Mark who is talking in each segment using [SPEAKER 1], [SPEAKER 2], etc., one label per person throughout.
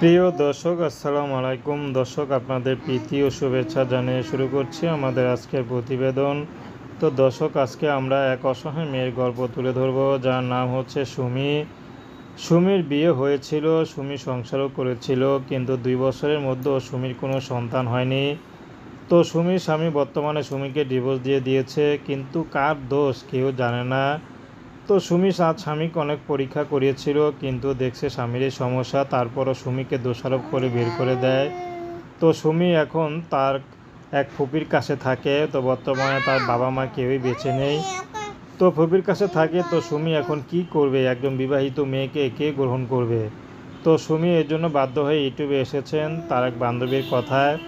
[SPEAKER 1] প্রিয় দর্শক, আসসালামু আলাইকুম। দর্শক, আপনাদের প্রীতি ও শুভেচ্ছা জানিয়ে শুরু করছি আমাদের আজকের প্রতিবেদন। তো দর্শক, আজকে আমরা এক অসহায় মেয়ের গল্প তুলে ধরব, যার নাম হচ্ছে সুমি। সুমির বিয়ে হয়েছিল, সুমি সংসারও করেছিল, কিন্তু দুই বছরের মধ্যেও সুমির কোনো সন্তান হয়নি। তো সুমির স্বামী বর্তমানে সুমিকে ডিভোর্স দিয়ে দিয়েছে, কিন্তু কার দোষ কেউ জানে না। তো সুমি সা- স্বামীকে অনেক পরীক্ষা করিয়েছিল, কিন্তু দেখছে স্বামীর সমস্যা, তারপরও সুমিকে দোষারোপ করে বের করে দেয়। তো সুমি এখন তার এক ফুপির কাছে থাকে, তো বর্তমানে তার বাবা মা কেউই বেঁচে নেই। তো ফুপির কাছে থাকে, তো সুমি এখন কি করবে? একজন বিবাহিত মেয়েকে কে গ্রহণ করবে? তো সুমি এর জন্য বাধ্য হয়ে ইউটিউবে এসেছেন তার এক বান্ধবীর কথায়।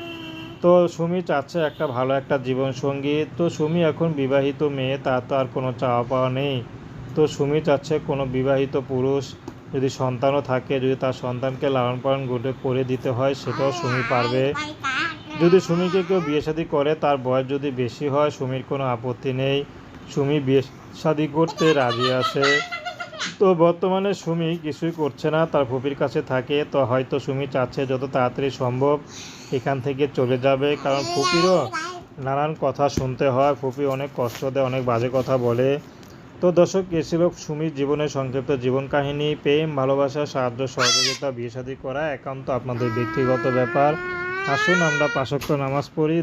[SPEAKER 1] তো সুমি চাচ্ছে একটা ভালো একটা জীবনসঙ্গী। তো সুমি এখন বিবাহিত মেয়ে তার তো আর কোনো চাওয়া পাওয়া নেই। তো সুমি চাচ্ছে কোনো বিবাহিত পুরুষ যদি সন্তানও থাকে, যদি তার সন্তানকে লালন পালন গড়ে করে দিতে হয়, সেটাও সুমি পারবে। যদি সুমিকে কেউ বিয়ে শাদী করে, তার বয়স যদি বেশি হয়, সুমির কোনো আপত্তি নেই। সুমি বিয়ে শাদী করতে রাজি আছে। তো বর্তমানে সুমি কিছুই করছে না, তার ফুপির কাছে থাকে। তো হয়তো সুমি চাচ্ছে যত তাড়াতাড়ি সম্ভব এখান থেকে চলে যাবে, কারণ ফুপিরও নানান কথা শুনতে হয়। ফুপি অনেক কষ্ট দেয়, অনেক বাজে কথা বলে। তো দর্শক, এ ছিল সুমির জীবনের সংক্ষিপ্ত জীবন কাহিনী। প্রেম, ভালোবাসা, সাহায্য, সহযোগিতা বিয়ে শাদী করা একান্ত আপনাদের ব্যক্তিগত ব্যাপার। আসুন আমরা পাশক্ত নামাজ পড়ি।